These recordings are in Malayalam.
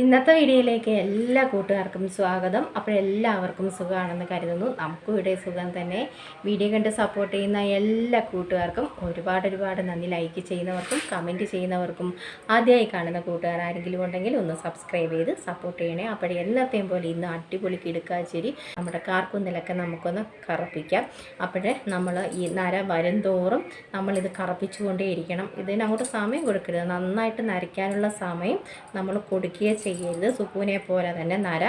ഇന്നത്തെ വീഡിയോയിലേക്ക് എല്ലാ കൂട്ടുകാർക്കും സ്വാഗതം. അപ്പോൾ എല്ലാവർക്കും സുഖമാണെന്ന് കരുതുന്നു. നമുക്കും ഇവിടെ സുഖം തന്നെ. വീഡിയോ കണ്ട് സപ്പോർട്ട് ചെയ്യുന്ന എല്ലാ കൂട്ടുകാർക്കും ഒരുപാട് ഒരുപാട് നന്ദി. ലൈക്ക് ചെയ്യുന്നവർക്കും കമന്റ് ചെയ്യുന്നവർക്കും ആദ്യമായി കാണുന്ന കൂട്ടുകാർ ആരെങ്കിലും ഉണ്ടെങ്കിൽ ഒന്ന് സബ്സ്ക്രൈബ് ചെയ്ത് സപ്പോർട്ട് ചെയ്യണേ. അപ്പോൾ എന്നത്തെയും പോലെ ഇന്ന് അടിപൊളി കിടുക്കാച്ചേരി നമ്മുടെ കാർക്കുന്നിലൊക്കെ നമുക്കൊന്ന് കറപ്പിക്കാം. അപ്പോഴേ നമ്മൾ ഈ നര വരുംതോറും നമ്മളിത് കറപ്പിച്ചുകൊണ്ടേയിരിക്കണം. ഇതിനങ്ങോട്ട് സമയം കൊടുക്കരുത്. നന്നായിട്ട് നരയ്ക്കാനുള്ള സമയം നമ്മൾ കൊടുക്കുകയേ ചെയ്യരുത് സുപ്പൂനെ പോലെ തന്നെ നര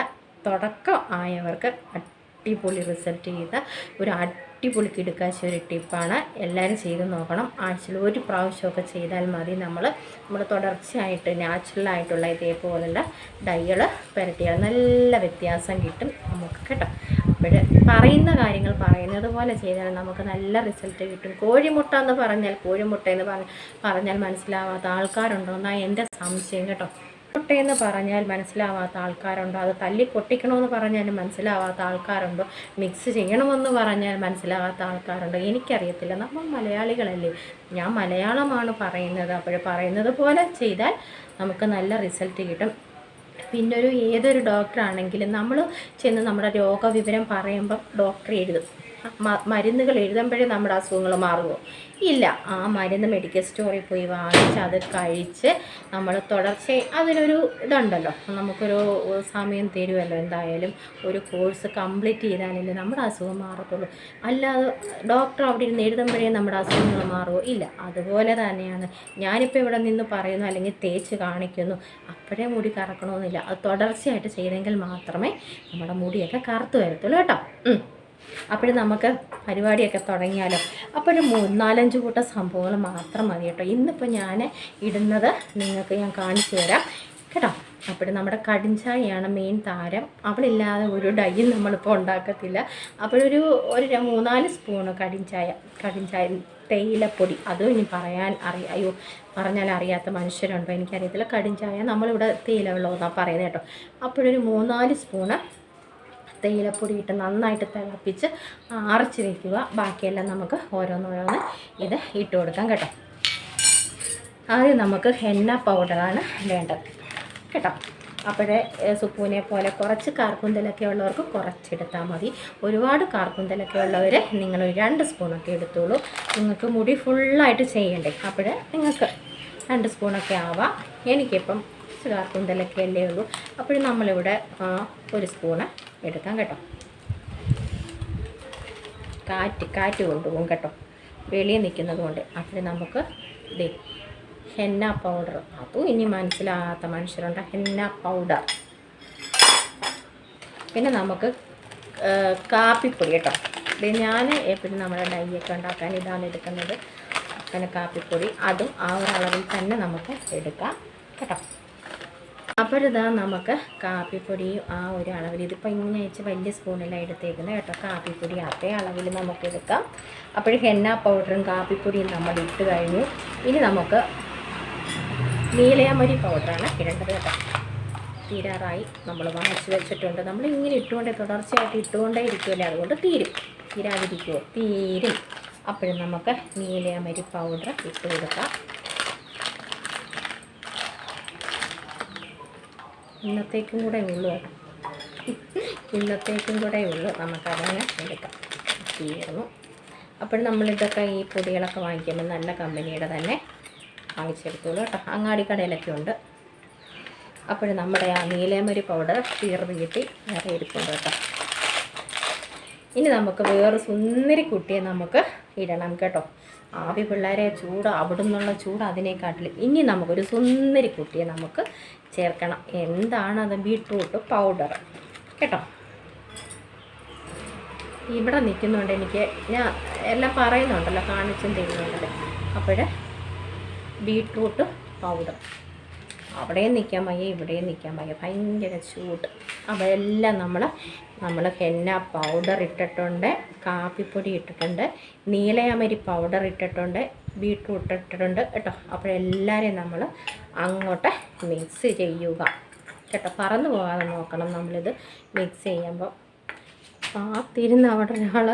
തുടക്കം ആയവർക്ക് അടിപൊളി റിസൾട്ട് ചെയ്ത ഒരു അടിപൊളി കിടുക്കാശ ഒരു ടിപ്പാണ് എല്ലാവരും ചെയ്ത് നോക്കണം. ആഴ്ചയിൽ ഒരു പ്രാവശ്യമൊക്കെ ചെയ്താൽ മതി. നമ്മൾ നമ്മൾ തുടർച്ചയായിട്ട് നാച്ചുറലായിട്ടുള്ള ഇതേപോലുള്ള ഡൈകൾ പുരട്ടിയാൽ നല്ല വ്യത്യാസം കിട്ടും നമുക്ക് കേട്ടോ. അപ്പോൾ പറയുന്ന കാര്യങ്ങൾ പറയുന്നത് പോലെ ചെയ്താൽ നമുക്ക് നല്ല റിസൾട്ട് കിട്ടും. കോഴിമുട്ട എന്ന് പറഞ്ഞാൽ കോഴിമുട്ട എന്ന് പറഞ്ഞാൽ മനസ്സിലാവാത്ത ആൾക്കാരുണ്ടോ എന്നാണ് എന്റെ സംശയം കേട്ടോ. മുട്ടയെന്ന് പറഞ്ഞാൽ മനസ്സിലാവാത്ത ആൾക്കാരുണ്ടോ? അത് തല്ലി പൊട്ടിക്കണമെന്ന് പറഞ്ഞാലും മനസ്സിലാവാത്ത ആൾക്കാരുണ്ടോ? മിക്സ് ചെയ്യണമെന്ന് പറഞ്ഞാൽ മനസ്സിലാവാത്ത ആൾക്കാരുണ്ടോ? എനിക്കറിയത്തില്ല. നമ്മൾ മലയാളികളല്ലേ. ഞാൻ മലയാളമാണ് പറയുന്നത്. അപ്പോൾ പറയുന്നത് പോലെ ചെയ്താൽ നമുക്ക് നല്ല റിസൾട്ട് കിട്ടും. പിന്നൊരു ഏതൊരു ഡോക്ടറാണെങ്കിലും നമ്മൾ ചെന്ന് നമ്മുടെ രോഗവിവരം പറയുമ്പം ഡോക്ടർ എഴുതും. മരുന്നുകൾ എഴുതുമ്പോഴേ നമ്മുടെ അസുഖങ്ങൾ മാറുമോ? ഇല്ല. ആ മരുന്ന് മെഡിക്കൽ സ്റ്റോറിൽ പോയി വാങ്ങിച്ച് അത് കഴിച്ച് നമ്മൾ തുടർച്ച അതിനൊരു ഇതുണ്ടല്ലോ. നമുക്കൊരു സമയം തരുമല്ലോ എന്തായാലും. ഒരു കോഴ്സ് കംപ്ലീറ്റ് ചെയ്താലല്ലേ നമ്മുടെ അസുഖം മാറത്തുള്ളൂ. അല്ലാതെ ഡോക്ടർ അവിടെ ഇരുന്ന് എഴുതുമ്പോഴേ നമ്മുടെ അസുഖങ്ങൾ മാറുമോ? ഇല്ല. അതുപോലെ തന്നെയാണ്. ഞാനിപ്പോൾ ഇവിടെ നിന്ന് പറയുന്നു അല്ലെങ്കിൽ തേച്ച് കാണിക്കുന്നു. അപ്പോഴേ മുടി കറക്കണമെന്നില്ല. അത് തുടർച്ചയായിട്ട് ചെയ്തെങ്കിൽ മാത്രമേ നമ്മുടെ മുടിയൊക്കെ കറുത്ത് വരത്തുള്ളൂ കേട്ടോ. അപ്പോഴും നമുക്ക് പരിപാടിയൊക്കെ തുടങ്ങിയാലോ? അപ്പോഴും നാലഞ്ച് കൂട്ടം സംഭവങ്ങൾ മാത്രം മതി കേട്ടോ. ഇന്നിപ്പോൾ ഞാൻ ഇടുന്നത് നിങ്ങൾക്ക് ഞാൻ കാണിച്ചു തരാം. കേട്ടോ? അപ്പോഴും നമ്മുടെ കടിഞ്ചായയാണ് മെയിൻ താരം. അവളില്ലാതെ ഒരു ഡൈയും നമ്മളിപ്പോൾ ഉണ്ടാക്കത്തില്ല. അപ്പോഴൊരു ഒരു മൂന്നാൽ സ്പൂണ് കടിഞ്ചായ കടിഞ്ചായ തേയിലപ്പൊടി. അതും ഇനി പറയാൻ അറിയ അയ്യോ പറഞ്ഞാൽ അറിയാത്ത മനുഷ്യരുണ്ടോ? എനിക്കറിയത്തില്ല. കടിഞ്ചായ നമ്മളിവിടെ തേയില വെള്ളമെന്നാണ് പറയുന്നത് കേട്ടോ. അപ്പോഴൊരു മൂന്നാൽ സ്പൂണ് തേയിലപ്പൊടി ഇട്ട് നന്നായിട്ട് തിളപ്പിച്ച് അരച്ച് വയ്ക്കുക ബാക്കിയെല്ലാം നമുക്ക് ഓരോന്നോരോന്ന് ഇത് ഇട്ട് കൊടുക്കാം കേട്ടോ. ആദ്യം നമുക്ക് ഹെന്ന പൗഡറാണ് വേണ്ടത് കേട്ടോ. അപ്പോഴേ സുപ്പൂനെ പോലെ കുറച്ച് കാർക്കുന്തലൊക്കെ ഉള്ളവർക്ക് കുറച്ചെടുത്താൽ മതി. ഒരുപാട് കാർക്കുന്തലൊക്കെ ഉള്ളവർ നിങ്ങൾ രണ്ട് സ്പൂണൊക്കെ എടുത്തോളൂ. നിങ്ങൾക്ക് മുടി ഫുള്ളായിട്ട് ചെയ്യണ്ടേ? അപ്പോഴേ നിങ്ങൾക്ക് രണ്ട് സ്പൂണൊക്കെ ആവാം. എനിക്കിപ്പം കുറച്ച് കാർക്കുന്തലൊക്കെ അല്ലേ ഉള്ളൂ. അപ്പോഴും നമ്മളിവിടെ ഒരു സ്പൂണ് എടുക്കാം കേട്ടോ. കാറ്റ് കാറ്റ് കൊണ്ടുപോകും കേട്ടോ. വെളിയിൽ നിൽക്കുന്നത് കൊണ്ട്. അപ്പോൾ നമുക്ക് ഇതേ ഹെന്ന പൗഡർ. അതും ഇനി മനസ്സിലാകാത്ത മനുഷ്യരുണ്ട്? Henna powder. പിന്നെ നമുക്ക് കാപ്പിപ്പൊടി കേട്ടോ. ഇത് ഞാൻ എപ്പോഴും നമ്മുടെ ഡൈയൊക്കെ ഉണ്ടാക്കാൻ ഇതാണ് എടുക്കുന്നത്. അങ്ങനെ കാപ്പിപ്പൊടി. അതും ആ ഒരു അളവിൽ തന്നെ നമുക്ക് എടുക്കാം കേട്ടോ. അപ്പോഴിതാ നമുക്ക് കാപ്പിപ്പൊടിയും ആ ഒരു അളവിൽ ഇതിപ്പോൾ ഇങ്ങനെ വെച്ച് വലിയ സ്പൂണിലാണ് എടുത്തേക്കുന്നത് കേട്ടോ. കാപ്പിപ്പൊടി അതേ അളവിൽ നമുക്ക് എടുക്കാം. അപ്പോൾ ഹെന്ന പൗഡറും കാപ്പിപ്പൊടിയും നമ്മൾ ഇട്ട് കഴിഞ്ഞു. ഇനി നമുക്ക് നീലയമരി പൗഡറാണ് ഇടേണ്ടത് കേട്ടോ. തീരാറായി. നമ്മൾ വാങ്ങിച്ച് വെച്ചിട്ടുണ്ട്. നമ്മൾ ഇങ്ങനെ ഇട്ടുകൊണ്ടേ തുടർച്ചയായിട്ട് ഇട്ടുകൊണ്ടേ ഇരിക്കുമല്ലേ അതുകൊണ്ട് തീരും. തീരാതിരിക്കുമോ തീരും. അപ്പോഴും നമുക്ക് നീലയമരി പൗഡർ ഇട്ട് കൊടുക്കാം. ഇന്നത്തേക്കും കൂടെ ഉള്ളൂ ഇന്നത്തേക്കും കൂടെ ഉള്ളൂ. നമുക്കതങ്ങനെ എടുക്കാം. തീർന്നു. അപ്പോൾ നമ്മളിതൊക്കെ ഈ പൊടികളൊക്കെ വാങ്ങിക്കുമ്പോൾ നല്ല കമ്പനിയുടെ തന്നെ വാങ്ങിച്ചെടുത്തോളൂ കേട്ടോ. അങ്ങാടി കടയിലൊക്കെ ഉണ്ട്. അപ്പോൾ നമ്മുടെ ആ നീലേമരി പൗഡർ തീർന്ന് കിട്ടി. വേറെ ഇരിപ്പുണ്ട് കേട്ടോ. ഇനി നമുക്ക് വേറെ സുന്ദരി കുട്ടിയെ നമുക്ക് ഇടണം കേട്ടോ. ആവി പിള്ളേരെ ചൂട് അവിടെ നിന്നുള്ള ചൂട് അതിനെക്കാട്ടിലും ഇനി നമുക്കൊരു സുന്ദരി കുട്ടിയെ നമുക്ക് ചേർക്കണം. എന്താണ് അത്? Beetroot powder. കേട്ടോ? ഇവിടെ നിൽക്കുന്നുണ്ട് എനിക്ക്. ഞാൻ എല്ലാം പറയുന്നുണ്ടല്ലോ കാണിച്ചും തരുന്നുണ്ടല്ലോ അപ്പോൾ ബീട്രൂട്ട് പൗഡർ. അവിടെയും നിൽക്കാൻ വയ്യ ഇവിടെയും നിൽക്കാൻ വയ്യ. ഭയങ്കര ചൂട്. അവയെല്ലാം നമ്മൾ നമ്മൾ ഹെന്ന പൗഡർ ഇട്ടിട്ടുണ്ട് കാപ്പിപ്പൊടി ഇട്ടിട്ടുണ്ട് നീലയമരി പൗഡർ ഇട്ടിട്ടുണ്ട് ബീട്രൂട്ട് ഇട്ടിട്ടുണ്ട് കേട്ടോ. അപ്പോൾ എല്ലാവരെയും നമ്മൾ അങ്ങോട്ട് മിക്സ് ചെയ്യുക. കേട്ടോ പറന്നു പോകാതെ നോക്കണം നമ്മളിത് മിക്സ് ചെയ്യുമ്പോൾ കാത്തിരുന്ന് അവിടെ ഒരാൾ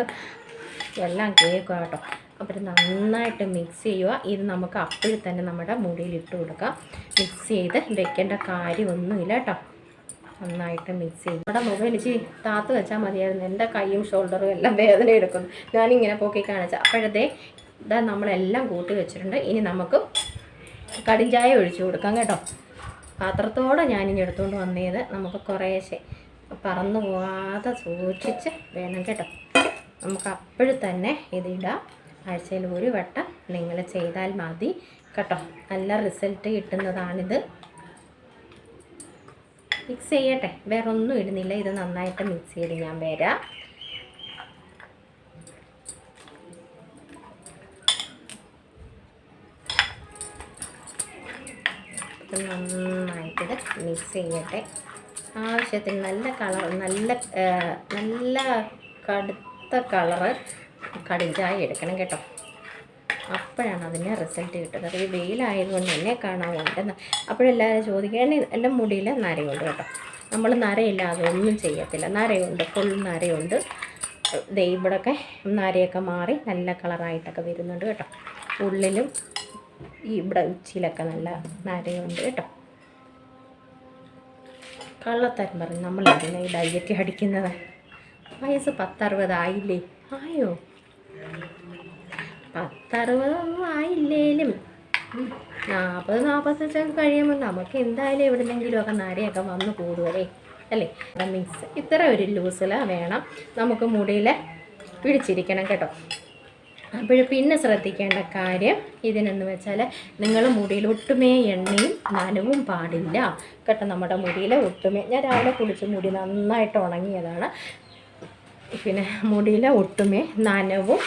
എല്ലാം കേൾക്കുക കേട്ടോ. അപ്പോൾ നന്നായിട്ട് മിക്സ് ചെയ്യുക. ഇത് നമുക്ക് അപ്പിൽ തന്നെ നമ്മുടെ മുടിയിൽ ഇട്ട് കൊടുക്കാം. മിക്സ് ചെയ്ത് വെക്കേണ്ട കാര്യമൊന്നുമില്ല കേട്ടോ. നന്നായിട്ട് മിക്സ് ചെയ്യും നമ്മുടെ മുഖം എനിക്ക് താത്ത് വെച്ചാൽ മതിയായിരുന്നു. എന്റെ കൈയും ഷോൾഡറും എല്ലാം വേദന എടുക്കുന്നു. ഞാനിങ്ങനെ പോക്കി കാണിച്ച. അപ്പോഴത്തെ ഇതാ നമ്മളെല്ലാം കൂട്ടി വെച്ചിട്ടുണ്ട്. ഇനി നമുക്ക് കടിഞ്ചായ ഒഴിച്ചു കൊടുക്കാം കേട്ടോ. പാത്രത്തോടെ ഞാനിനി എടുത്തുകൊണ്ട് വന്നത് നമുക്ക് കുറേശ്ശെ പറന്നു പോവാതെ സൂക്ഷിച്ച് വേണം കേട്ടോ. നമുക്ക് അപ്പോഴും തന്നെ ഇതിടാം ആഴ്ചയിൽ ഒരു വട്ടം നിങ്ങൾ ചെയ്താൽ മതി കേട്ടോ. നല്ല റിസൾട്ട് കിട്ടുന്നതാണിത്. മിക്സ് ചെയ്യട്ടെ. വേറെ ഒന്നും ഇടുന്നില്ല. ഇത് നന്നായിട്ട് മിക്സ് ചെയ്ത് ഞാൻ വരാം. നന്നായിട്ടിത് മിക്സ് ചെയ്യട്ടെ. ആവശ്യത്തിന് നല്ല കളർ നല്ല നല്ല കടുത്ത കളറ് കടിഞ്ചായ എടുക്കണം കേട്ടോ. അപ്പോഴാണ് അതിന് റിസൾട്ട് കിട്ടുന്നത്. ഈ വെയിലായതുകൊണ്ട് എന്നെ കാണാവുണ്ടെന്ന് അപ്പോഴെല്ലാവരും ചോദിക്കുക എല്ലാം മുടിയിൽ നരയുണ്ട് കേട്ടോ. നമ്മൾ നരയില്ലാതെ ഒന്നും ചെയ്യത്തില്ല. നരയുണ്ട് ഫുൾ നരയുണ്ട്. ദേ ഇവിടെയൊക്കെ നരയൊക്കെ മാറി നല്ല കളറായിട്ടൊക്കെ വരുന്നുണ്ട് കേട്ടോ. ഉള്ളിലും ഈ ഇവിടെ ഉച്ചിയിലൊക്കെ നല്ല നരയുണ്ട് കേട്ടോ. കള്ളത്തരം പറഞ്ഞ് നമ്മൾ എന്തിനാ ഈ ഡയറ്റ് അടിക്കുന്നത്? വയസ്സ് പത്തറുപതായില്ലേ? ആയോ? പത്തറുപതൊന്നും ആയില്ലേലും നാൽപ്പത് നാൽപ്പത്തഞ്ചൊക്കെ കഴിയുമ്പോൾ നമുക്ക് എന്തായാലും എവിടെന്നെങ്കിലും ഒക്കെ നരയൊക്കെ വന്ന് കൂടുവല്ലേ? അല്ലേ? മിക്സ് ഇത്ര ഒരു ലൂസിൽ വേണം. നമുക്ക് മുടിയിൽ പിടിച്ചിരിക്കണം കേട്ടോ. അപ്പോൾ പിന്നെ ശ്രദ്ധിക്കേണ്ട കാര്യം ഇതിനെന്ന് വെച്ചാൽ നിങ്ങൾ മുടിയിൽ ഒട്ടുമേ എണ്ണയും നനവും പാടില്ല. കേട്ടോ നമ്മുടെ മുടിയിൽ ഒട്ടുമേ. ഞാൻ രാവിലെ കുളിച്ച് മുടി നന്നായിട്ട് ഉണങ്ങിയതാണ്. പിന്നെ മുടിയിലെ ഒട്ടുമേ നനവും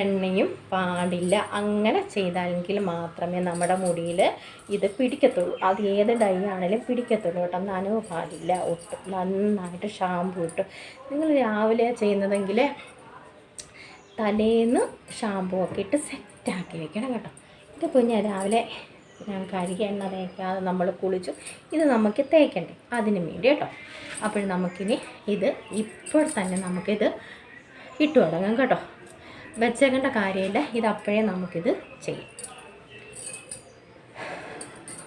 എണ്ണയും പാടില്ല. അങ്ങനെ ചെയ്താലെങ്കിൽ മാത്രമേ നമ്മുടെ മുടിയിൽ ഇത് പിടിക്കത്തുള്ളൂ. അത് ഏത് ഡൈ ആണെങ്കിലും പിടിക്കത്തുള്ളൂ കേട്ടോ. നനവ് പാടില്ല ഒട്ടും. നന്നായിട്ട് ഷാമ്പു ഇട്ടു. നിങ്ങൾ രാവിലെ ചെയ്യുന്നതെങ്കിൽ തലേന്ന് ഷാമ്പു ഒക്കെ ഇട്ട് സെറ്റാക്കി വെക്കണം കേട്ടോ. ഇതിപ്പോൾ ഞാൻ രാവിലെ ഞാൻ കഴുകി എണ്ണ തേക്കാതെ നമ്മൾ കുളിച്ചു. ഇത് നമുക്ക് തേക്കണ്ടേ? അതിന് വേണ്ടി കേട്ടോ. അപ്പോൾ നമുക്കിനി ഇത് ഇപ്പോൾ തന്നെ നമുക്കിത് ഇട്ട് തുടങ്ങാം കേട്ടോ. വെച്ചേക്കേണ്ട കാര്യമില്ല. ഇത് അപ്പോഴേ നമുക്കിത് ചെയ്യും.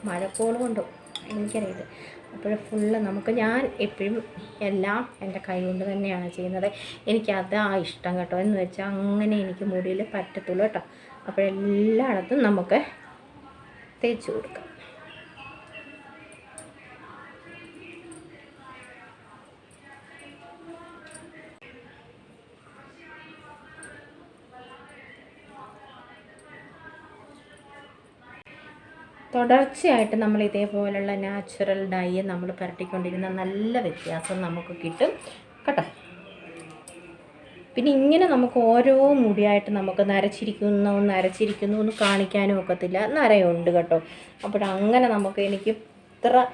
മഴക്കോൾ കൊണ്ടോ? എനിക്കറിയത് അപ്പോൾ ഫുള്ള് നമുക്ക് ഞാൻ എപ്പോഴും എല്ലാം എന്റെ കൈ കൊണ്ട് തന്നെയാണ് ചെയ്യുന്നത്. എനിക്ക് ആ ഇഷ്ടം കേട്ടോ. എന്ന് വെച്ചാൽ അങ്ങനെ എനിക്ക് മുടിയിൽ പറ്റത്തുള്ളൂ കേട്ടോ. അപ്പോഴെല്ലായിടത്തും നമുക്ക് തേച്ച് കൊടുക്കാം. തുടർച്ചയായിട്ട് നമ്മൾ ഇതേപോലുള്ള നാച്ചുറൽ ഡൈ നമ്മൾ പുരട്ടിക്കൊണ്ടിരുന്ന നല്ല വ്യത്യാസം നമുക്ക് കിട്ടും. കേട്ടോ? പിന്നെ ഇങ്ങനെ നമുക്ക് ഓരോ മുടിയായിട്ട് നമുക്ക് നരച്ചിരിക്കുന്നു നരച്ചിരിക്കുന്നു എന്ന് കാണിക്കാനും ഒക്കത്തില്ല. നരയുണ്ട് കേട്ടോ. അപ്പോൾ അങ്ങനെ നമുക്ക് എനിക്ക് ഇത്ര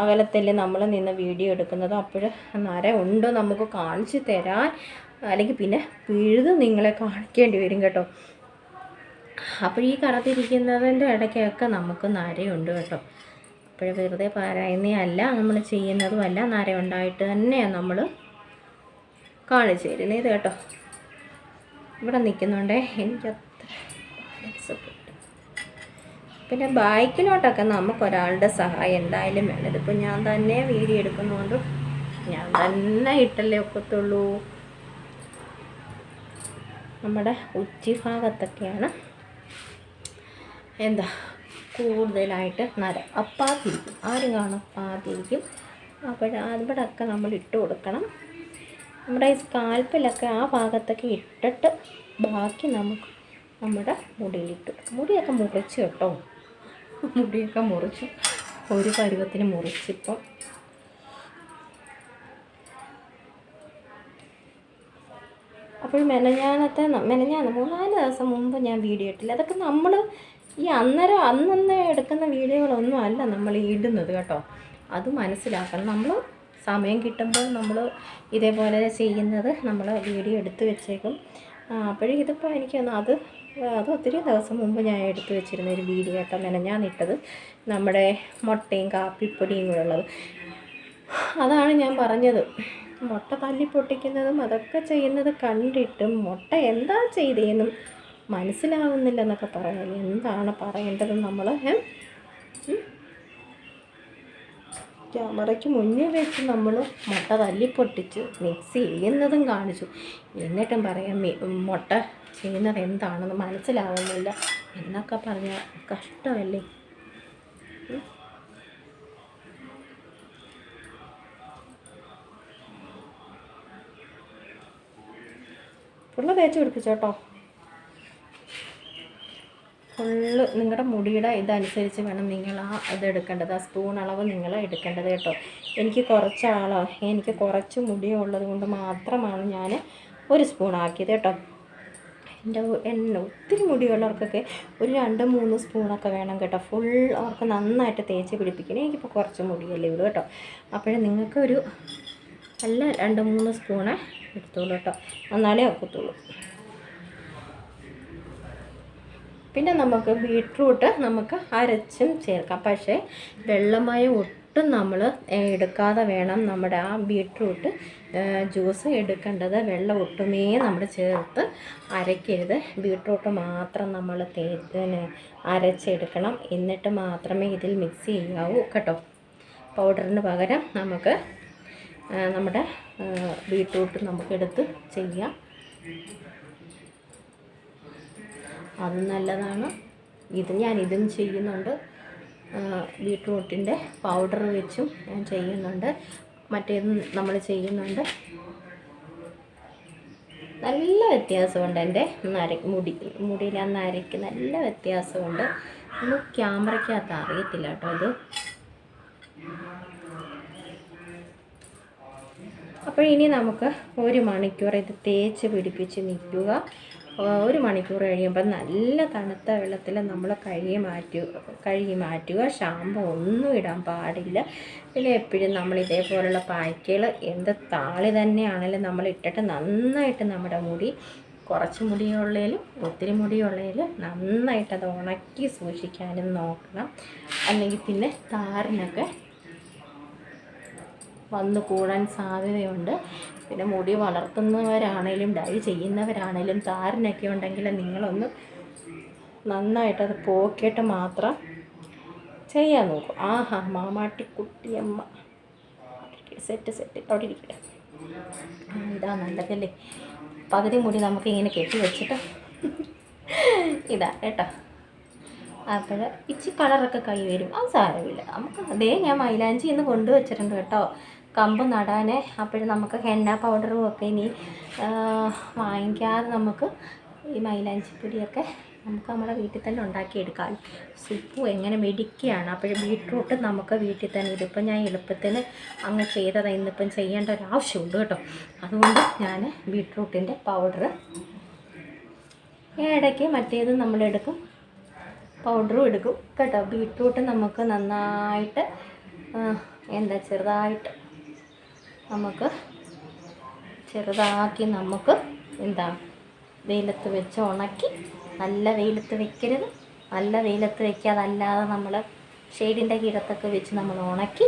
അകലത്തിൽ നമ്മൾ നിന്ന് വീഡിയോ എടുക്കുന്നത് അപ്പോൾ നര ഉണ്ടോ നമുക്ക് കാണിച്ചു തരാൻ അല്ലെങ്കിൽ പിന്നെ പിഴുത് നിങ്ങളെ കാണിക്കേണ്ടി വരും കേട്ടോ. അപ്പോൾ ഈ കറുത്തിരിക്കുന്നതിന്റെ ഇടയ്ക്കൊക്കെ നമുക്ക് നരയുണ്ട് കേട്ടോ. അപ്പോൾ വെറുതെ പറയുന്നതല്ല നമ്മൾ ചെയ്യുന്നതുമല്ല നര ഉണ്ടായിട്ട് തന്നെയാണ് നമ്മൾ കാണിച്ചു തരുന്നത് ഇത് കേട്ടോ. ഇവിടെ നിൽക്കുന്നുണ്ടേ. എനിക്ക് അത്ര പിന്നെ ബൈക്കിലോട്ടൊക്കെ നമുക്ക് ഒരാളുടെ സഹായം എന്തായാലും വേണം. ഇതിപ്പോൾ ഞാൻ തന്നെ വീഡിയോ എടുക്കുന്നതുകൊണ്ട് ഞാൻ തന്നെ ഇട്ടല്ലേ ഒക്കത്തുള്ളൂ. നമ്മുടെ ഉച്ചി ഭാഗത്തൊക്കെയാണ്. എന്താ കൂടുതലായിട്ട് നര അപ്പാതിരിക്കും ആരും കാണും അപ്പാതിരിക്കും അപ്പോൾ അവിടെയൊക്കെ നമ്മൾ ഇട്ട് കൊടുക്കണം. നമ്മുടെ ഈ സ്കാൽപ്പിലൊക്കെ ആ ഭാഗത്തൊക്കെ ഇട്ടിട്ട് ബാക്കി നമുക്ക് നമ്മുടെ മുടിയിലിട്ട്. മുടിയൊക്കെ മുറിച്ച് കേട്ടോ. മുടിയൊക്കെ മുറിച്ചു. ഒരു പരുവത്തിന് മുറിച്ചിപ്പം. അപ്പോൾ മെനഞ്ഞാനത്തെ മെനഞ്ഞാന്ന് മൂന്നാൽ ദിവസം മുമ്പ് ഞാൻ വീഡിയോ ഇട്ടില്ല. അതൊക്കെ നമ്മൾ ഈ അന്നേരം അന്നന്ന് എടുക്കുന്ന വീഡിയോകളൊന്നും അല്ല നമ്മൾ ഇടുന്നത് കേട്ടോ. അത് മനസ്സിലാക്കണം. നമ്മൾ സമയം കിട്ടുമ്പോൾ നമ്മൾ ഇതേപോലെ ചെയ്യുന്നത് നമ്മൾ വീഡിയോ എടുത്തു വെച്ചേക്കും. അപ്പോഴും ഇതിപ്പോൾ എനിക്കൊന്ന് അത് അത് ഒത്തിരി ദിവസം മുമ്പ് ഞാൻ എടുത്തു വെച്ചിരുന്ന ഒരു വീഡിയോ കേട്ടോ ഇട്ടത് നമ്മുടെ മുട്ടയും കാപ്പിപ്പൊടിയും കൂടെ ഉള്ളത്. അതാണ് ഞാൻ പറഞ്ഞത്. മുട്ട തല്ലി പൊട്ടിക്കുന്നതും അതൊക്കെ ചെയ്യുന്നത് കണ്ടിട്ടും മുട്ട എന്താ ചെയ്തേന്നും മനസ്സിലാവുന്നില്ല എന്നൊക്കെ പറയാം. എന്താണ് പറയേണ്ടത് നമ്മൾ ക്യാമറയ്ക്ക് മുന്നിൽ വെച്ച് നമ്മൾ മുട്ട തല്ലിപ്പൊട്ടിച്ച് മിക്സ് ചെയ്യുന്നതും കാണിച്ചു. എന്നിട്ടും പറയാം മുട്ട ചെയ്യുന്നത് എന്താണെന്ന് മനസ്സിലാവുന്നില്ല എന്നൊക്കെ പറഞ്ഞാൽ കഷ്ടമല്ലേ. ഫുള്ള് തേച്ച് പിടിപ്പിച്ചോട്ടോ ഫുള്ള് നിങ്ങളുടെ മുടിയുടെ ഇതനുസരിച്ച് വേണം നിങ്ങൾ ആ ഇത് എടുക്കേണ്ടത് ആ സ്പൂൺ അളവ് നിങ്ങൾ എടുക്കേണ്ടത് കേട്ടോ. എനിക്ക് കുറച്ച് ആളോ എനിക്ക് കുറച്ച് മുടി ഉള്ളത് കൊണ്ട് മാത്രമാണ് ഞാൻ ഒരു സ്പൂൺ ആക്കിയത് കേട്ടോ. എന്റെ എണ്ണ ഒത്തിരി മുടിയുള്ളവർക്കൊക്കെ ഒരു രണ്ട് മൂന്ന് സ്പൂണൊക്കെ വേണം കേട്ടോ. ഫുൾ അവർക്ക് നന്നായിട്ട് തേച്ച് പിടിപ്പിക്കണം. എനിക്കിപ്പോൾ കുറച്ച് മുടിയല്ലേ ഉള്ളൂ കേട്ടോ. അപ്പോഴേ നിങ്ങൾക്ക് ഒരു നല്ല രണ്ട് മൂന്ന് സ്പൂണ് എടുത്തോളൂ കേട്ടോ. എന്നാലേ ഒക്കത്തുള്ളൂ പിന്നെ നമുക്ക് ബീട്രൂട്ട് നമുക്ക് അരച്ചും ചേർക്കാം. പക്ഷേ വെള്ളമയം ഒട്ടും നമ്മൾ എടുക്കാതെ വേണം നമ്മുടെ ആ ബീട്രൂട്ട് ജ്യൂസ് എടുക്കേണ്ടത്. വെള്ളം ഒട്ടുമേ നമ്മൾ ചേർത്ത് അരയ്ക്കരുത്. ബീട്രൂട്ട് മാത്രം നമ്മൾ തേ അരച്ചെടുക്കണം. എന്നിട്ട് മാത്രമേ ഇതിൽ മിക്സ് ചെയ്യാവൂ കേട്ടോ. പൗഡറിന് പകരം നമുക്ക് നമ്മുടെ ബീട്രൂട്ട് നമുക്കെടുത്ത് ചെയ്യാം. അത് നല്ലതാണ്. ഇത് ഞാൻ ഇതും ചെയ്യുന്നുണ്ട്. ബീട്രൂട്ടിന്റെ പൗഡർ വെച്ചും ഞാൻ ചെയ്യുന്നുണ്ട്. മറ്റേതും നമ്മൾ ചെയ്യുന്നുണ്ട്. നല്ല വ്യത്യാസമുണ്ട് എന്റെ നര മുടി മുടിയിലെ നരയ്ക്ക് നല്ല വ്യത്യാസമുണ്ട്. ഒന്ന് ക്യാമറയ്ക്കകത്ത് അറിയത്തില്ല കേട്ടോ ഇത്. അപ്പോൾ ഇനി നമുക്ക് ഒരു മണിക്കൂർ ഇത് തേച്ച് പിടിപ്പിച്ച് നിൽക്കുക. ഒരു മണിക്കൂർ കഴിയുമ്പോൾ നല്ല തണുത്ത വെള്ളത്തിൽ നമ്മൾ കഴുകി മാറ്റുക കഴുകി മാറ്റുക. ഷാമ്പു ഒന്നും ഇടാൻ പാടില്ല. പിന്നെ എപ്പോഴും നമ്മൾ ഇതേപോലുള്ള പായ്ക്കുകൾ എന്ത് താളി തന്നെയാണെങ്കിലും നമ്മൾ ഇട്ടിട്ട് നന്നായിട്ട് നമ്മുടെ മുടി കുറച്ച് മുടിയുള്ളതിലും ഒത്തിരി മുടിയുള്ളതിലും നന്നായിട്ട് അത് ഉണക്കി സൂക്ഷിക്കാനും നോക്കണം. അല്ലെങ്കിൽ പിന്നെ താരനൊക്കെ വന്നു കൂടാൻ സാധ്യതയുണ്ട്. പിന്നെ മുടി വളർത്തുന്നവരാണേലും ഡൈ ചെയ്യുന്നവരാണേലും താരനൊക്കെ ഉണ്ടെങ്കിൽ നിങ്ങളൊന്ന് നന്നായിട്ടത് പോക്കിയിട്ട് മാത്രം ചെയ്യാൻ നോക്കും. ആഹാ മാമാട്ടി കുട്ടിയമ്മ. Set set. അവിടെ ഇരിക്കട്ടെ. ഇതാ നല്ലതല്ലേ? പകുതി മുടി നമുക്ക് ഇങ്ങനെ കെട്ടി വെച്ചിട്ട് ഇതാ കേട്ടോ. അപ്പോൾ ഇച്ചി കളറൊക്കെ കൈ വരും. അത് സാരമില്ല. നമുക്ക് അതേ ഞാൻ മൈലാഞ്ചി ഇന്ന് കൊണ്ടുവച്ചിട്ടുണ്ട് കേട്ടോ. കമ്പ് നടാൻ അപ്പോൾ നമുക്ക് ഹെന്ന പൗഡറും ഒക്കെ ഇനി വാങ്ങിക്കാതെ നമുക്ക് ഈ മൈലാഞ്ചിപ്പൊടിയൊക്കെ നമുക്ക് നമ്മുടെ വീട്ടിൽ തന്നെ ഉണ്ടാക്കിയെടുക്കാം. സുപ്പു എങ്ങനെ മെടിക്കുകയാണ് അപ്പോഴും ബീട്രൂട്ട് നമുക്ക് വീട്ടിൽ തന്നെ ഇതിപ്പം ഞാൻ എളുപ്പത്തിന് അങ്ങ് ചെയ്തതാണ് ഇന്നിപ്പം ചെയ്യേണ്ട ഒരു ആവശ്യമുണ്ട് കേട്ടോ. അതുകൊണ്ട് ഞാൻ ബീട്രൂട്ടിന്റെ പൗഡർ ഇടയ്ക്ക് മറ്റേത് നമ്മളെടുക്കും പൗഡറും എടുക്കും കേട്ടോ. ബീട്രൂട്ട് നമുക്ക് നന്നായിട്ട് എന്താ ചെറുതായിട്ട് നമുക്ക് ചെറുതാക്കി നമുക്ക് എന്താ വെയിലത്ത് വെച്ച് ഉണക്കി നല്ല വെയിലത്ത് വെക്കരുത്. നല്ല വെയിലത്ത് വെക്കാതല്ലാതെ നമ്മൾ ഷെയ്ഡിന്റെ കീഴത്തൊക്കെ വെച്ച് നമ്മൾ ഉണക്കി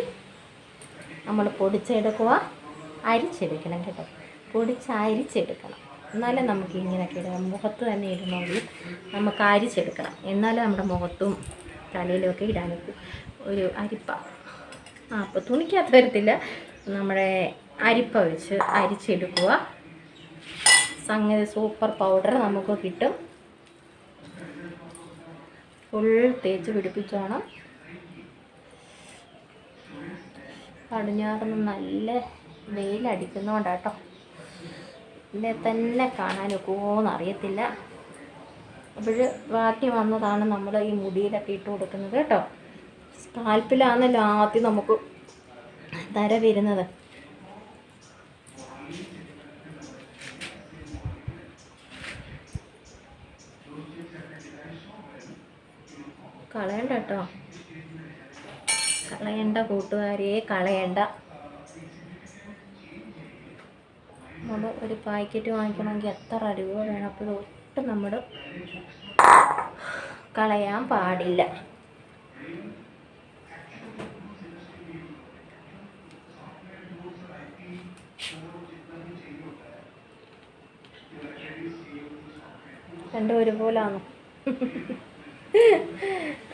നമ്മൾ പൊടിച്ചെടുക്കുക. അരിച്ചെടുക്കണം കേട്ടോ. പൊടിച്ച് അരിച്ചെടുക്കണം. എന്നാലേ നമുക്ക് ഇങ്ങനെയൊക്കെ ഇടാം മുഖത്ത് തന്നെ ഇടണമെങ്കിൽ നമുക്ക് അരിച്ചെടുക്കണം. എന്നാലേ നമ്മുടെ മുഖത്തും തലയിലും ഒക്കെ ഇടാനൊക്കെ ഒരു അരിപ്പ. ആ അപ്പോൾ തുണിക്കകത്ത് വരത്തില്ല. നമ്മുടെ അരിപ്പ വെച്ച് അരിച്ചെടുക്കുക. സംഗതി സൂപ്പർ പൗഡർ നമുക്ക് കിട്ടും. ഫുൾ തേച്ച് പിടിപ്പിച്ചോണം. പടിഞ്ഞാറുന്ന് നല്ല വെയിലടിക്കുന്നതുകൊണ്ടാട്ടോ ഇതിനെ തന്നെ കാണാൻ ഒക്കുമോന്ന് അറിയത്തില്ല. അപ്പോൾ ബാക്കി വന്നതാണ് നമ്മൾ ഈ മുടിയിലൊക്കെ ഇട്ട് കൊടുക്കുന്നത് കേട്ടോ സ്കാൽപ്പിലാണല്ലോ ആദ്യം നമുക്ക് തര വരുന്നത്. കളയണ്ട കേട്ടോ കളയണ്ട കൂട്ടുകാരിയെ കളയണ്ട. നമ്മൾ ഒരു പാക്കറ്റ് വാങ്ങിക്കണമെങ്കിൽ എത്ര രൂപ വേണം? അപ്പോൾ ഒട്ടും നമ്മൾ കളയാൻ പാടില്ല. രണ്ടും ഒരുപോലാണോ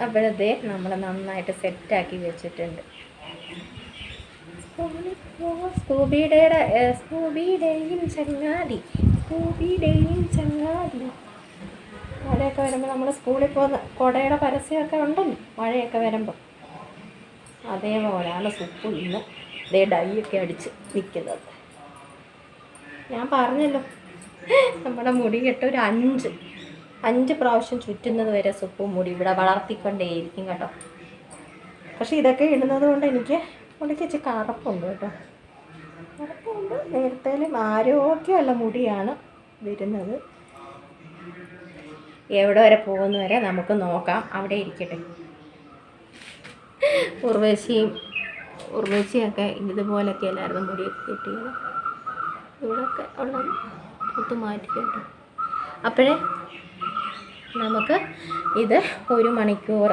അപ്പോഴതേ നമ്മൾ നന്നായിട്ട് സെറ്റാക്കി വെച്ചിട്ടുണ്ട്. സ്കൂബിയുടെയും ചങ്ങാതി സ്കൂബിയുടെയും ചങ്ങാതി. മഴയൊക്കെ വരുമ്പോൾ നമ്മൾ സ്കൂളിൽ പോകുന്ന കുടയുടെ പരസ്യമൊക്കെ ഉണ്ടല്ലോ മഴയൊക്കെ വരുമ്പോൾ അതേപോലെയാണ് സുപ്പു ഇന്ന്. ഇതേ ഡൈയൊക്കെ അടിച്ച് നിൽക്കുന്നത് ഞാൻ പറഞ്ഞല്ലോ നമ്മുടെ മുടി കെട്ട ഒരു അഞ്ച്. അഞ്ച് പ്രാവശ്യം ചുറ്റുന്നത് വരെ സുപ്പും മുടി ഇവിടെ വളർത്തിക്കൊണ്ടേയിരിക്കും കേട്ടോ. പക്ഷെ ഇതൊക്കെ ഇടുന്നത് കൊണ്ട് എനിക്ക് മുടിക്ക് ഇച്ചിരി കറുപ്പുണ്ട് കേട്ടോ. കറുപ്പുണ്ട്. നേരത്തേലും ആരോഗ്യമുള്ള മുടിയാണ് വരുന്നത്. എവിടെ വരെ പോകുന്ന വരെ നമുക്ക് നോക്കാം. അവിടെ ഇരിക്കട്ടെ. ഉർവശിയും ഉർവശിയൊക്കെ ഇതുപോലൊക്കെ അല്ലായിരുന്നു മുടിയൊക്കെ കിട്ടിയത്. ഇവിടെയൊക്കെ ഉള്ളത് പുത്തു മാറ്റി കേട്ടോ അപ്പോഴേ നമുക്ക് ഇത് ഒരു മണിക്കൂർ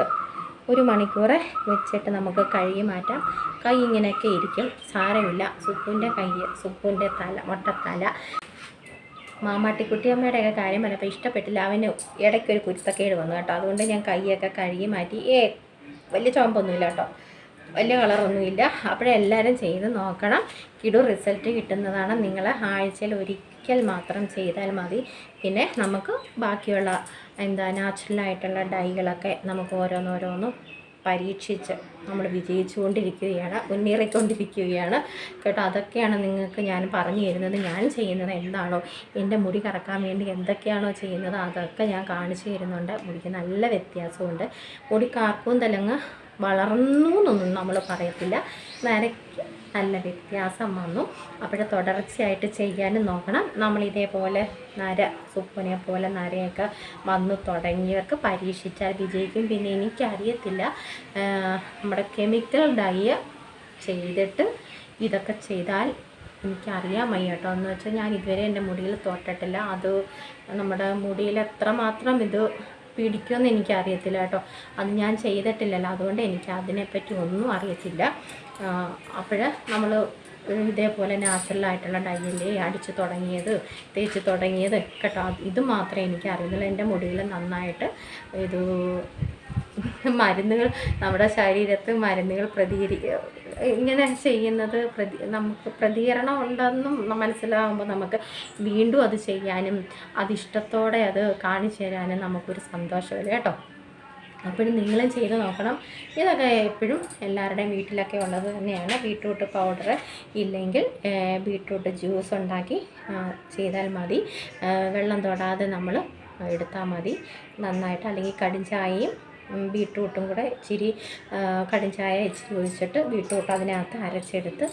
ഒരു മണിക്കൂർ വെച്ചിട്ട് നമുക്ക് കഴുകി മാറ്റാം. കൈ ഇങ്ങനെയൊക്കെ ഇരിക്കും. സാരമില്ല. സുപ്പുവിന്റെ കൈ സുപ്പുവിന്റെ തല മുട്ടത്തല. മാമാട്ടിക്കുട്ടിയമ്മയുടെയൊക്കെ കാര്യം പറഞ്ഞപ്പോൾ ഇഷ്ടപ്പെട്ടില്ല. അവന് ഇടയ്ക്കൊരു കുരുത്തക്കേട് വന്നു കേട്ടോ. അതുകൊണ്ട് ഞാൻ കൈയൊക്കെ കഴുകി മാറ്റി. ഏ വലിയ ചോമ്പൊന്നുമില്ല കേട്ടോ. വലിയ കളറൊന്നുമില്ല. അപ്പോഴെല്ലാവരും ചെയ്ത് നോക്കണം. കിടു റിസൾട്ട് കിട്ടുന്നതാണ് നിങ്ങൾ ആഴ്ചയിൽ ഒരിക്കൽ മാത്രം ചെയ്താൽ മതി. പിന്നെ നമുക്ക് ബാക്കിയുള്ള എന്താ നാച്ചുറലായിട്ടുള്ള ഡൈകളൊക്കെ നമുക്ക് ഓരോന്നോരോന്നും പരീക്ഷിച്ച് നമ്മൾ വിജയിച്ചുകൊണ്ടിരിക്കുകയാണ് മുന്നേറിക്കൊണ്ടിരിക്കുകയാണ്. കേട്ടോ അതൊക്കെയാണ് നിങ്ങൾക്ക് ഞാൻ പറഞ്ഞു തരുന്നത്. ഞാൻ ചെയ്യുന്നത് എന്താണോ എന്റെ മുടി കറക്കാൻ വേണ്ടി എന്തൊക്കെയാണോ ചെയ്യുന്നത് അതൊക്കെ ഞാൻ കാണിച്ചു തരുന്നുണ്ട്. മുടിക്ക് നല്ല വ്യത്യാസമുണ്ട്. മുടി കാർക്കും തലങ്ങ് വളർന്നു എന്നൊന്നും നമ്മൾ പറയത്തില്ല. നരയ്ക്ക് നല്ല വ്യത്യാസം വന്നു. അപ്പോൾ തുടർച്ചയായിട്ട് ചെയ്യാനും നോക്കണം. നമ്മൾ ഇതേപോലെ നര സുപ്പനെ പോലെ നരയൊക്കെ വന്നു തുടങ്ങിയവർക്ക് പരീക്ഷിച്ചാൽ വിജയിക്കും. പിന്നെ എനിക്കറിയത്തില്ല നമ്മുടെ കെമിക്കൽ ഡൈ ചെയ്തിട്ട് ഇതൊക്കെ ചെയ്താൽ എനിക്കറിയാൻ വയ്യ കേട്ടോ എന്ന് വെച്ചാൽ ഞാൻ ഇതുവരെ എന്റെ മുടിയിൽ തൊട്ടിട്ടില്ല. അത് നമ്മുടെ മുടിയിൽ എത്രമാത്രം ഇത് പിടിക്കുമെന്ന് എനിക്കറിയത്തില്ല കേട്ടോ. അത് ഞാൻ ചെയ്തിട്ടില്ലല്ലോ. അതുകൊണ്ട് എനിക്ക് അതിനെപ്പറ്റി ഒന്നും അറിയത്തില്ല. അപ്പോൾ നമ്മൾ ഇതേപോലെ നാച്ചുറലായിട്ടുള്ള ഡൈയിന്റെ അടിച്ച് തുടങ്ങിയത് തേച്ച് തുടങ്ങിയത് കേട്ടോ. ഇത് മാത്രമേ എനിക്ക് അറിയുന്നുള്ളൂ. എന്റെ മുടിയിൽ നന്നായിട്ട് ഇത് മരുന്നുകൾ നമ്മുടെ ശരീരത്ത് മരുന്നുകൾ പ്രതികരി ഇങ്ങനെ ചെയ്യുന്നത് പ്രതി നമുക്ക് പ്രതികരണം ഉണ്ടെന്നും മനസ്സിലാകുമ്പോൾ നമുക്ക് വീണ്ടും അത് ചെയ്യാനും അതിഷ്ടത്തോടെ അത് കാണിച്ചു തരാനും നമുക്കൊരു സന്തോഷമില്ല കേട്ടോ? അപ്പോഴും നിങ്ങളും ചെയ്ത് നോക്കണം. ഇതൊക്കെ എപ്പോഴും എല്ലാവരുടെയും വീട്ടിലൊക്കെ ഉള്ളത് തന്നെയാണ്. ബീട്രൂട്ട് പൗഡർ ഇല്ലെങ്കിൽ ബീട്രൂട്ട് ജ്യൂസ് ഉണ്ടാക്കി ചെയ്താൽ മതി. വെള്ളം തൊടാതെ നമ്മൾ എടുത്താൽ മതി. നന്നായിട്ട് അല്ലെങ്കിൽ കടിഞ്ചായയും ബീട്രൂട്ടും കൂടെ ഇച്ചിരി കടിഞ്ചായ ഇച്ചിരി ഒഴിച്ചിട്ട് ബീട്രൂട്ട് അതിനകത്ത് അരച്ചെടുത്ത്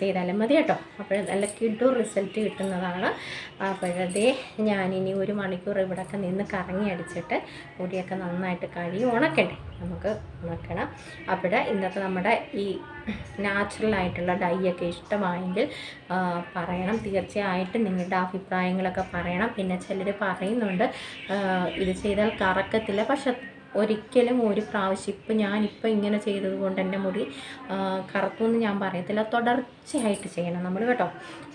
ചെയ്താലും മതി കേട്ടോ. അപ്പോൾ നല്ല കിഡു റിസൾട്ട് കിട്ടുന്നതാണ്. അപ്പോഴതേ ഞാനിനി ഒരു മണിക്കൂർ ഇവിടെയൊക്കെ നിന്ന് കറങ്ങി അടിച്ചിട്ട് മുടിയൊക്കെ നന്നായിട്ട് കഴുകി ഉണക്കണ്ടേ. നമുക്ക് ഉണക്കണം. അപ്പോൾ ഇന്നത്തെ നമ്മുടെ ഈ നാച്ചുറൽ ആയിട്ടുള്ള ഡൈ ഒക്കെ ഇഷ്ടമായെങ്കിൽ പറയണം. തീർച്ചയായിട്ടും നിങ്ങളുടെ അഭിപ്രായങ്ങളൊക്കെ പറയണം. പിന്നെ ചിലർ പറയുന്നുണ്ട് ഇത് ചെയ്താൽ കറക്കത്തില്ല. പക്ഷെ ഒരിക്കലും ഒരു പ്രാവശ്യം ഇപ്പം ഞാനിപ്പോൾ ഇങ്ങനെ ചെയ്തത് കൊണ്ട് എന്റെ മുടി കറുത്തു എന്ന് ഞാൻ പറയത്തില്ല. തുടർച്ചയായിട്ട് ചെയ്യണം നമ്മൾ കേട്ടോ.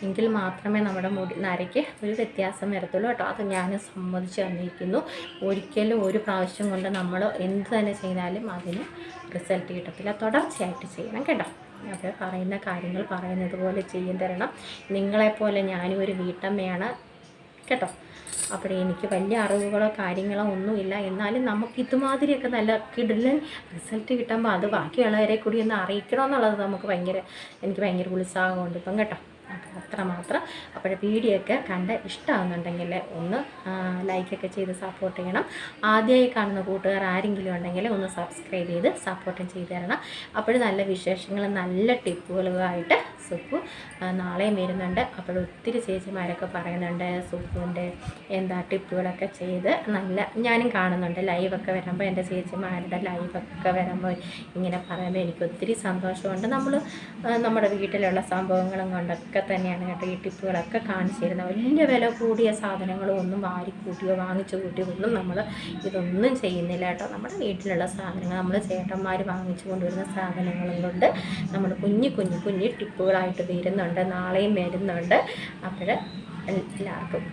എങ്കിൽ മാത്രമേ നമ്മുടെ മുടി നരയ്ക്ക് ഒരു വ്യത്യാസം വരത്തുള്ളൂ കേട്ടോ. അത് ഞാൻ സമ്മതിച്ച് തന്നിരിക്കുന്നു. ഒരിക്കലും ഒരു പ്രാവശ്യം കൊണ്ട് നമ്മൾ എന്ത് തന്നെ ചെയ്താലും അതിന് റിസൾട്ട് കിട്ടത്തില്ല. തുടർച്ചയായിട്ട് ചെയ്യണം കേട്ടോ. അപ്പോൾ പറയുന്ന കാര്യങ്ങൾ പറയുന്നത് പോലെ ചെയ്യും തരണം. നിങ്ങളെപ്പോലെ ഞാനും ഒരു വീട്ടമ്മയാണ് കേട്ടോ. അപ്പോൾ എനിക്ക് വലിയ അറിവുകളോ കാര്യങ്ങളോ ഒന്നുമില്ല. എന്നാലും നമുക്ക് ഇതുമാതിരിയൊക്കെ നല്ല കിടിലൻ റിസൾട്ട് കിട്ടുമ്പോൾ അത് ബാക്കിയുള്ളവരെ കൂടി ഒന്ന് അറിയിക്കണമെന്നുള്ളത് നമുക്ക് ഭയങ്കര എനിക്ക് ഭയങ്കര ഉത്സാഹമുണ്ട്. ഇപ്പം കേട്ടോ. അത്രമാത്രം. അപ്പോൾ വീഡിയോ ഒക്കെ കണ്ട് ഇഷ്ടമാകുന്നുണ്ടെങ്കിൽ ഒന്ന് ലൈക്കൊക്കെ ചെയ്ത് സപ്പോർട്ട് ചെയ്യണം. ആദ്യമായി കാണുന്ന കൂട്ടുകാർ ആരെങ്കിലും ഉണ്ടെങ്കിൽ ഒന്ന് സബ്സ്ക്രൈബ് ചെയ്ത് സപ്പോർട്ടും ചെയ്ത് തരണം. അപ്പോൾ നല്ല വിശേഷങ്ങളും നല്ല ടിപ്പുകളുമായിട്ട് സുപ്പു നാളെയും വരുന്നുണ്ട്. അപ്പോൾ ഒത്തിരി ചേച്ചിമാരൊക്കെ പറയുന്നുണ്ട് സുപ്പുവിന്റെ എന്താ ടിപ്പുകളൊക്കെ ചെയ്ത് നല്ല ഞാനും കാണുന്നുണ്ട് ലൈവൊക്കെ വരുമ്പോൾ എന്റെ ചേച്ചിമാരുടെ ലൈവൊക്കെ വരുമ്പോൾ ഇങ്ങനെ പറയുമ്പോൾ എനിക്ക് ഒത്തിരി സന്തോഷമുണ്ട്. നമ്മൾ നമ്മുടെ വീട്ടിലുള്ള സംഭവങ്ങളും കൊണ്ടൊക്കെ തന്നെയാണ് കേട്ടോ ഈ ടിപ്പുകളൊക്കെ കാണിച്ചു തരുന്നത് വലിയ വില കൂടിയ സാധനങ്ങളും ഒന്നും വാരിക്കൂട്ടിയോ വാങ്ങിച്ചു കൂട്ടിയോ ഒന്നും നമ്മൾ ഇതൊന്നും ചെയ്യുന്നില്ല കേട്ടോ. നമ്മുടെ വീട്ടിലുള്ള സാധനങ്ങൾ നമ്മൾ ചേട്ടന്മാർ വാങ്ങിച്ചു കൊണ്ടുവരുന്ന സാധനങ്ങളും കൊണ്ട് നമ്മൾ കുഞ്ഞു കുഞ്ഞു കുഞ്ഞു ടിപ്പുകൾ ആയിട്ട് വരുന്നുണ്ട് നാളെയും വരുന്നുണ്ട്. അപ്പോൾ എല്ലാവർക്കും